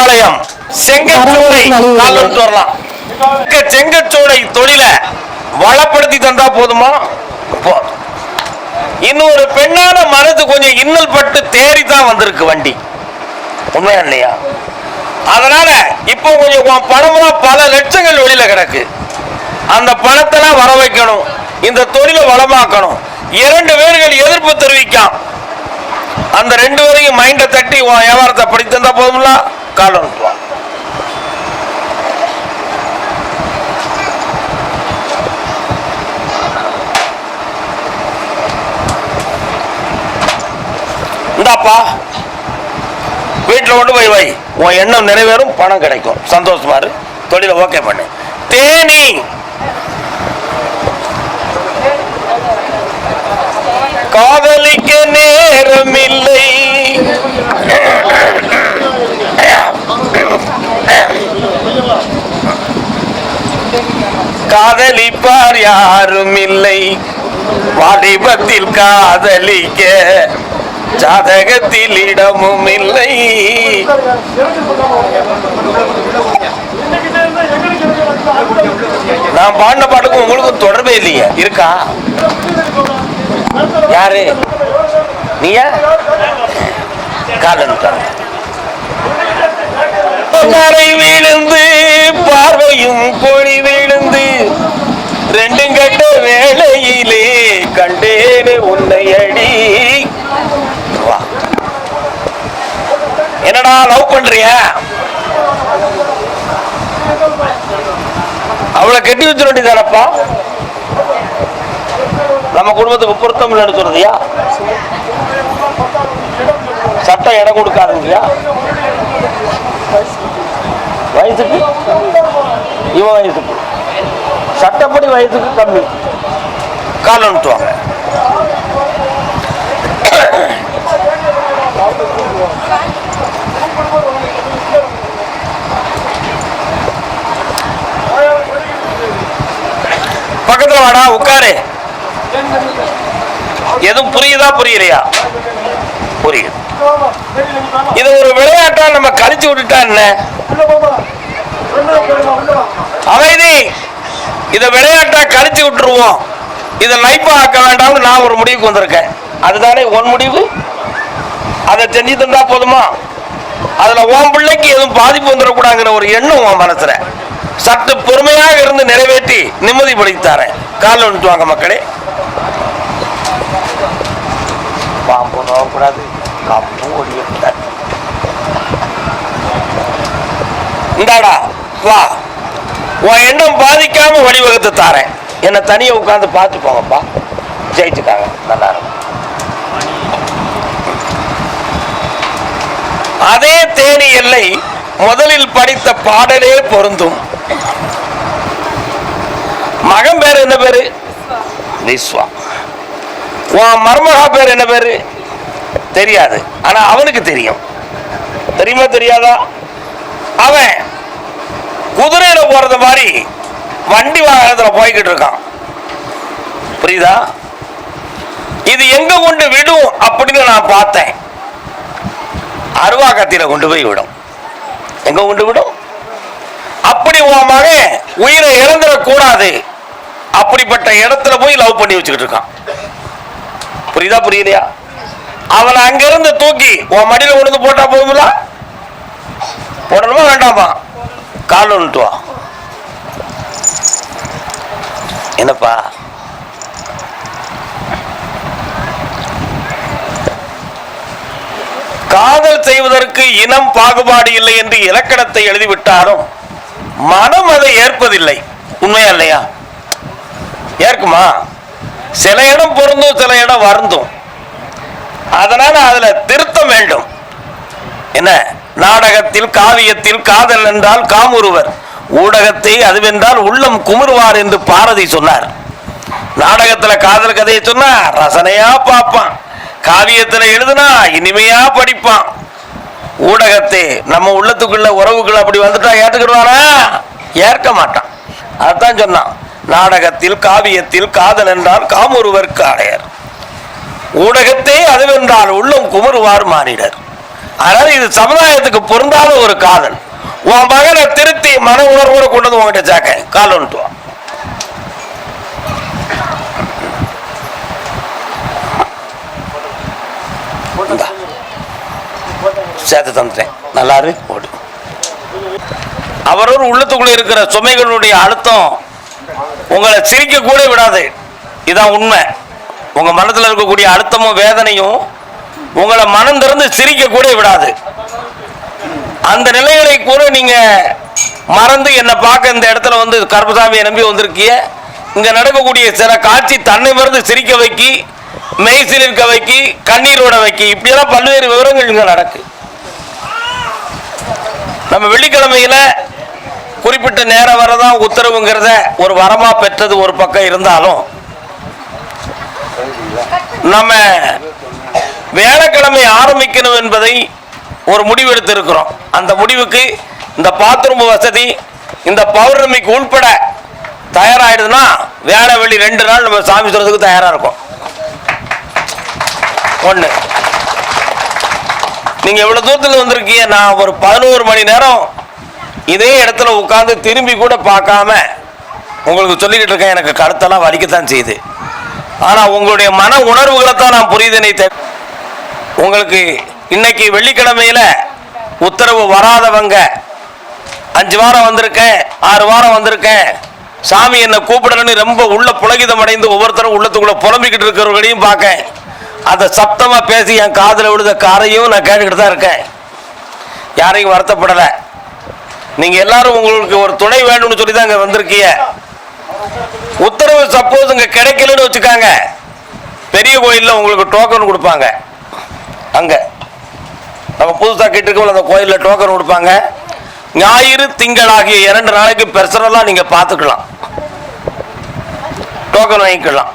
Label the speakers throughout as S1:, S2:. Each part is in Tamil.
S1: மேட்டுப்பாளையம் செங்கச்சோலை வரலாம். செங்கச்சோலை தொழில வளப்படுத்தி தந்தா போதுமா? ஒரு பெண்ணான மனது கொஞ்சம் இன்னல் பட்டு தேறி தான் வந்திருக்கு வண்டி. உண்மையா இல்லையா? அதனால இப்போ கொஞ்சம் பணம்லாம் பல லட்சங்கள் வெளியில கிடக்கு. அந்த பணத்தெல்லாம் வர வைக்கணும். இந்த தொழிலை வளமாக்கணும். இரண்டு பேர்கள் எதிர்ப்பு தெரிவிக்காம். அந்த ரெண்டு பேரையும் மைண்டை தட்டி உன் வியாபாரத்தை படித்து தந்தா போதும்ல? காலம் வா இந்தாப்பா வீட்டில் கொண்டு போய் வை. உன் எண்ணம் நிறைவேறும் பணம் கிடைக்கும். சந்தோஷமா இரு. தொழிலை ஓகே பண்ணு. தேனி. காதலிக்க நேரமில்லை. காதலிப்பார் யாரும் இல்லை. வாலிபத்தில் காதலிக்க ஜாதகத்தில் இடமும் இல்லை. நான் பாடின பாட்டுக்கும் உங்களுக்கும் தொடர்பே இல்லையா. இருக்கா? யாரு? நீயா? காதல் மறை விழுந்து பார்வையும் பொழி விழுந்து ரெண்டும் கட்ட வேளையிலே கண்டேனே உன்னை அடி. வா. என்னடா லவ் பண்றிய? அவளை கட்டி வச்சிட வேண்டியதானப்பா? நம்ம குடும்பத்துக்கு பொருத்தம் இல்லைன்னு சொல்றதுயா சட்டம் இடம் கொடுக்காதுங்கயா வயசுக்கு? இவன் வயசுக்கு. சட்டப்படி வயசுக்கு கம்மி. கால் அனுப்புவாங்க பக்கத்துல வாடா உட்காரு. எதுவும் புரியுதா புரியலையா? புரியுது. இது ஒரு விளையாட்டா நம்ம கழிச்சு விட்டுட்டா என்ன? அமைதி. இதை விளையாட்டா கழிச்சு விட்டுருவோம். இதை லைஃபா ஆக்க வேண்டாம்னு நான் ஒரு முடிவுக்கு வந்திருக்கேன். அதுதானே உன் முடிவு? அதை செஞ்சு தந்தா போதுமா? அதுல உன் பிள்ளைக்கு எதுவும் பாதிப்பு வந்துடக்கூடாதுங்கிற ஒரு எண்ணம் உன் மனசுல. சற்று பொறுமையாக இருந்து நிறைவேற்றி நிம்மதி தரேன் காலில் வந்துட்டு வாங்க மக்களே. பாம்பு நோக்கக்கூடாது. காப்பு ஒடியக்கூடாது. இந்தாடா வா. உன் எண்ணம் பாதிக்காம வழிவகுத்து தாரேன். என்னை தனியை உட்காந்து பார்த்து போங்கப்பா. ஜெயிச்சுட்டாங்க. நல்லா இருக்கும். அதே தேனி எல்லை முதலில் படித்த பாடலே பொருந்தும். மகன் பேர் என்ன பேரு? விஸ்வா. உன் மருமகா பேர் என்ன பேரு? தெரியாது. ஆனா அவனுக்கு தெரியும். தெரியுமா தெரியாதா? அவன் குதிரையில போறது மாதிரி வண்டி வாகனத்தில் போய்கிட்டு இருக்கான். புரியுதா? இது எங்க கொண்டு விடும் அப்படின்னு நான் பார்த்தேன். அருவாக்கத்தில கொண்டு போய் விடும். எங்க கொண்டு விடும்? அப்படி உன் மகன் உயிரை இழந்துடக்கூடாது. அப்படிப்பட்ட இடத்துல போய் லவ் பண்ணி வச்சுக்கிட்டு இருக்கான். புரியுதா புரியலையா? அவனை அங்கிருந்து தூக்கி உன் மடியில் கொண்டு போட்டா போதுங்களா போடணுமா வேண்டாமா? கால் வா என்னப்பா? காதல் செய்வதற்கு இனம் பாகுபாடு இல்லை என்று இலக்கணத்தை எழுதிவிட்டாலும் மனம் அதை ஏற்பதில்லை. உண்மையா இல்லையா? ஏற்குமா? சில இடம் பொருந்தும் சில இடம் வருந்தும். அதனால அதுல திரு நாடகத்தில் காவியத்தில் காதல் என்றால் காமுறுவர். ஊடகத்தை அதுவென்றால் உள்ளம் குமுறுவார் என்று பாரதி சொன்னார். நாடகத்துல காதல் கதையை சொன்னா ரசனையா பார்ப்பான். காவியத்துல எழுதுனா இனிமையா படிப்பான். ஊடகத்தை நம்ம உள்ளத்துக்குள்ள உறவுகள் அப்படி வந்துட்டா ஏத்துக்கிடுவானா ஏற்க மாட்டான். அதான் சொன்னான். நாடகத்தில் காவியத்தில் காதல் என்றால் காமுறுவர்க்கு அடையர் ஊடகத்தை அதுவென்றால் உள்ளம் குமருவார் மாறினர் அதனால இது சமுதாயத்துக்கு பொருந்தாத ஒரு காதல். உன் மகனை திருத்தி மன உணர்வோட கொண்டு வந்து உங்ககிட்ட சேர்க்க. கால் சேர்த்து தந்துட்டேன். நல்லா இரு அவரவர் உள்ளத்துக்குள்ள இருக்கிற சுமைகளுடைய அழுத்தம் உங்களை சிரிக்க கூட விடாது. இதான் உண்மை. உங்க மனத்தில் இருக்கக்கூடிய அழுத்தமும் வேதனையும் உங்களை மனம் திறந்து சிரிக்க கூட விடாது. அந்த நிலைகளை கூட நீங்க மறந்து என்னை பார்க்க இந்த இடத்துல வந்து கருப்பசாமியை நம்பி வந்திருக்கிய இங்க நடக்கக்கூடிய சில காட்சி தன்னை மறந்து சிரிக்க வைக்கி மெய்சில் இருக்க வைக்கி கண்ணீரோட வைக்கி இப்படியெல்லாம் பல்வேறு விவரங்கள் இங்க நடக்கு. நம்ம வெள்ளிக்கிழமையில குறிப்பிட்ட நேரம் வரதான் உத்தரவுங்கிறத ஒரு வரமா பெற்றது ஒரு பக்கம் இருந்தாலும் நம்ம வேலைக்கிழமை ஆரம்பிக்கணும் என்பதை ஒரு முடிவு எடுத்திருக்கிறோம் அந்த முடிவுக்கு இந்த பாத்ரூம் வசதி இந்த பௌர்ணமிக்கு உள்பட தயாராயிடுதுன்னா வேலை வெள்ளி ரெண்டு நாள் நம்ம சாமி சொல்றதுக்கு தயாரா இருக்கும். ஒண்ணு. நீங்க எவ்வளவு தூரத்துல வந்திருக்கீங்க நான் ஒரு பதினோரு மணி நேரம் இதே இடத்துல உட்காந்து திரும்பி கூட பார்க்காம உங்களுக்கு சொல்லிக்கிட்டு இருக்கேன் எனக்கு கருத்தெல்லாம் வலிக்கத்தான் செய்யுது. ஆனா உங்களுடைய மன உணர்வுகளை தான் நான் புரியுதுனே தேவை உங்களுக்கு இன்னைக்கு வெள்ளிக்கிழமையில உத்தரவு வராதவங்க அஞ்சு வாரம் வந்திருக்கேன் ஆறு வாரம் வந்திருக்கேன் சாமி என்னை கூப்பிடணும்னு ரொம்ப உள்ள புலகிதம் அடைந்து ஒவ்வொருத்தரும் உள்ளத்துக்குள்ள புலம்பிக்கிட்டு இருக்கிறவர்களையும் பார்க்கேன் அதை சத்தமா பேசி என் காதில் விழுத காரையும் நான் கேட்டுக்கிட்டு தான் இருக்கேன். யாரையும் வருத்தப்படலை. நீங்க எல்லாரும் உங்களுக்கு ஒரு துணை வேணும்னு சொல்லி தான் இங்க வந்திருக்கீங்க. உத்தரவு சப்போஸ் இங்க கிடைக்கலன்னு வச்சுக்காங்க. பெரிய கோயில்ல உங்களுக்கு டோக்கன் கொடுப்பாங்க. அங்கே. நம்ம புதுசாக கேட்டிருக்கோம் அந்த கோயிலில் டோக்கன் கொடுப்பாங்க ஞாயிறு திங்கள் ஆகிய இரண்டு நாளைக்கு பெர்சனலாக நீங்கள் பார்த்துக்கலாம். டோக்கன் வாங்கிக்கலாம்.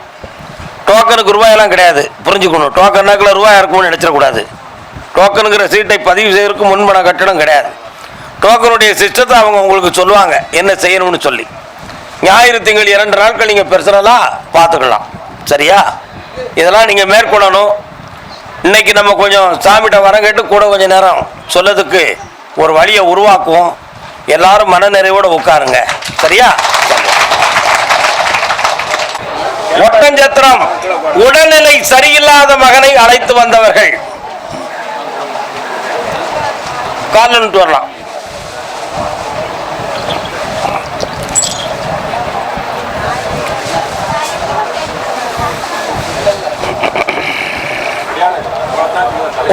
S1: டோக்கனுக்கு ரூபாயெல்லாம் கிடையாது. புரிஞ்சுக்கணும். டோக்கன்னாக்கில் ரூபாய் இருக்கும்னு நினச்சிடக்கூடாது. டோக்கனுங்கிற சீட்டை பதிவு செய்யறதுக்கு முன்பண கட்டணம் கிடையாது. டோக்கனுடைய சிஸ்டத்தை அவங்க உங்களுக்கு சொல்லுவாங்க. என்ன செய்யணும்னு சொல்லி. ஞாயிறு திங்கள் இரண்டு நாட்கள் நீங்கள் பெர்சனலாக பார்த்துக்கலாம். சரியா? இதெல்லாம் நீங்கள் மேற்கொள்ளணும். இன்னைக்கு நம்ம கொஞ்சம் சாமிகிட்ட வரம் கேட்டு கூட கொஞ்சம் நேரம் சொல்லதுக்கு ஒரு வழியை உருவாக்குவோம். எல்லாரும் மனநிறைவோடு உட்காருங்க. சரியா? ஒட்டஞ்சத்திரம் உடல்நிலை சரியில்லாத மகனை அழைத்து வந்தவர்கள். காலில் வரலாம்.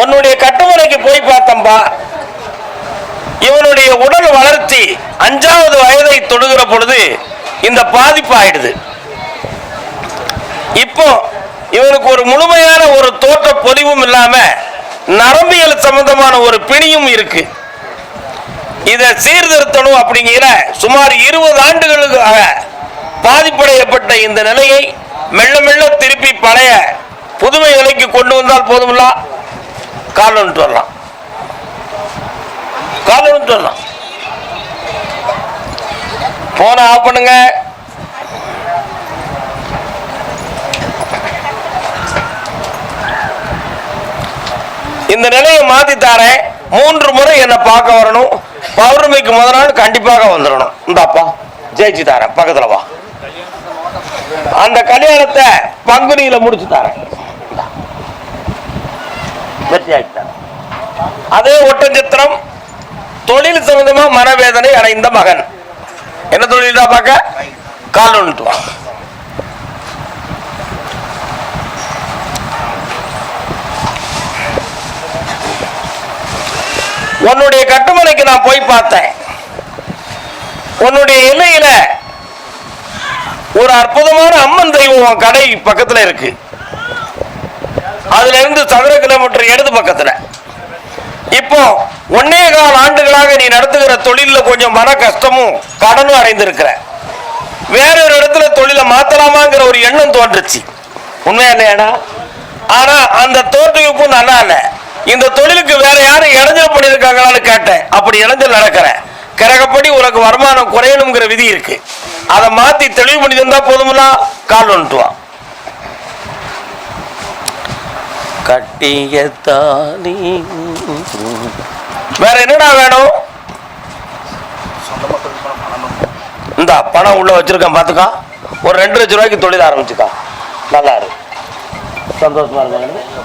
S1: உன்னுடைய கட்டுமுறைக்கு போய் பார்த்தம்பா. இவனுடைய உடல் வளர்ச்சி அஞ்சாவது வயதை தொடுகிற பொழுது இந்த பாதிப்பு ஆயிடுது. இப்போ இவனுக்கு ஒரு முழுமையான ஒரு தோற்ற பொலிவும் இல்லாம நரம்பியல் சம்பந்தமான ஒரு பிணியும் இருக்கு. இதை சீர்திருத்தணும் அப்படிங்கிற சுமார் இருபது ஆண்டுகளுக்காக பாதிப்படையப்பட்ட இந்த நிலையை மெல்ல மெல்ல திருப்பி பழைய புதுமை நிலைக்கு கொண்டு வந்தால் போதுமில்லா? கால் வந்துட்டு வரலாம் காலன்ட்டு வந்துட்டு வரலாம் போன ஆஃப் பண்ணுங்க. இந்த நிலையை மாத்தி தாரேன். மூன்று முறை என்னை பார்க்க வரணும். பௌர்ணமிக்கு முதல் நாள் கண்டிப்பாக வந்துடணும். இந்தாப்பா ஜெயிச்சு தாரேன். பக்கத்துல வா. அந்த கல்யாணத்தை பங்குனியில முடிச்சு தாரேன். வெற்றி ஆகிட்டார் அதே ஒட்டஞ்சித்திரம் தொழில் சம்பந்தமா மனவேதனை அடைந்த மகன். என்ன தொழில் தான் பார்க்க? கால் உன்னுடைய கட்டுமனைக்கு நான் போய் பார்த்தேன். உன்னுடைய எல்லையில ஒரு அற்புதமான அம்மன் தெய்வம் கடை பக்கத்தில் இருக்கு. அதுல இருந்து சதுர கிலோமீட்டர் இடது பக்கத்துல. இப்போ ஒன்னே கால் ஆண்டுகளாக நீ நடத்துகிற தொழில கொஞ்சம் மன கஷ்டமும் கடனும் அடைந்திருக்கிற. வேற ஒரு இடத்துல தொழிலை மாத்தலாமாங்கிற ஒரு எண்ணம் தோன்றுச்சு. உண்மையா இல்லையாடா? ஆனா அந்த தோற்றுவிப்பும் நல்லா இல்ல. இந்த தொழிலுக்கு வேற யாரும் இடைஞ்சல் பண்ணியிருக்காங்களான்னு கேட்டேன். அப்படி இடைஞ்சல் நடக்கிறேன் கிரகப்படி உனக்கு வருமானம் குறையணுங்கிற விதி இருக்கு. அதை மாத்தி தெளிவு பண்ணி தந்தா போதுமில்ல கால் ஒன்றுவான் வேற என்னடா வேணும்? இந்த பணம் உள்ள வச்சிருக்கேன் பார்த்துக்கா. ஒரு ரெண்டு லட்ச ரூபாய்க்கு தொழில் ஆரம்பிச்சுக்கா. நல்லா இருக்கு சந்தோஷமா இருக்கு